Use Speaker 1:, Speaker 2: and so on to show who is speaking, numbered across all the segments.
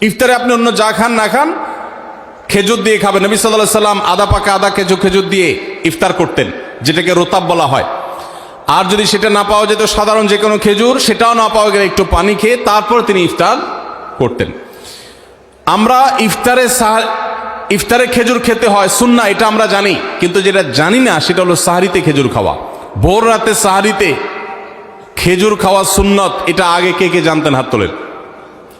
Speaker 1: ইফতারে আপনি অন্য যা খান, না খান, খেজুর দিয়ে খাবেন। নবী সাল্লাহ সাল্লাম আদা পাকা আদা, খেজুর খেজুর দিয়ে ইফতার করতেন, যেটাকে রোতাব বলা হয়। আর যদি সেটা না পাওয়া যেত, সাধারণ যে কোনো খেজুর, সেটাও না পাওয়া গেলে একটু পানি খেয়ে তারপর তিনি ইফতার করতেন। আমরা ইফতারে ইফতারে খেজুর খেতে হয়, সুন্না, এটা আমরা জানি। কিন্তু যেটা জানি না, সেটা হলো সাহারিতে খেজুর খাওয়া। ভোর রাতে সাহারিতে খেজুর খাওয়া সুন্নত, এটা আগে কে কে জানতেন হাত তোলেন?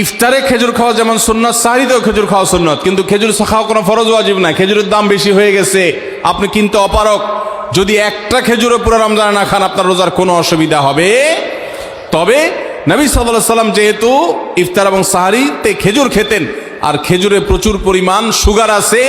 Speaker 1: ইফতারে খেজুর খাওয়া যেমন সুন্নত সাহারিতেও খেজুর খাওয়া সুন্নত। কিন্তু খেজুর খাওয়া কোনো ফরজ ওয়াজিব না খেজুরের দাম বেশি হয়ে গেছে। আপনি কিনতে অপারক যদি একটা খেজুরও পুরো রমজানে না খান, আপনার রোজার কোনো অসুবিধা হবে। তবে নবী সাল্লাহ সাল্লাম যেহেতু ইফতার এবং সাহারিতে খেজুর খেতেন, আর খেজুরে প্রচুর পরিমাণ সুগার আছে,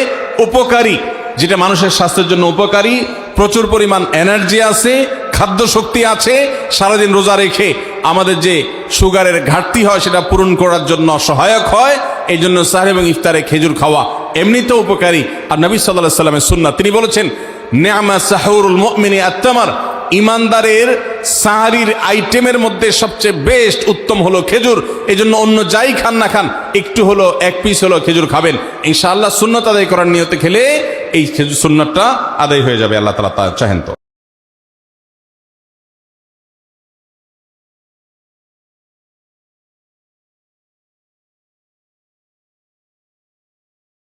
Speaker 1: উপকারী, যেটা মানুষের স্বাস্থ্যের জন্য উপকারী, প্রচুর পরিমাণ এনার্জি আছে খাদ্য শক্তি আছে, সারাদিন রোজা রেখে আমাদের যে সুগারের ঘাটতি হয়, সেটা পূরণ করার জন্য সহায়ক হয়, এই জন্য সাহেব এবং ইফতারে খেজুর খাওয়া এমনিতেও উপকারী। আর নবী সাল্লাহ সাল্লামের সুন্না তিনি বলেছেন নেয়ামা সাহুরুল মুমিনি আত্মামার ইমানদারের সাহারির আইটেমের মধ্যে সবচেয়ে বেস্ট উত্তম হলো খেজুর। এই জন্য অন্য যাই খান না খান, একটু হলো, এক পিস হলো খেজুর খাবেন। ইনশাআল্লাহ সুন্নত আদায় করার নিয়তে খেলে এই খেজুর সুন্নতটা আদায় হয়ে যাবে, আল্লাহ তালা তা চাহেন তো।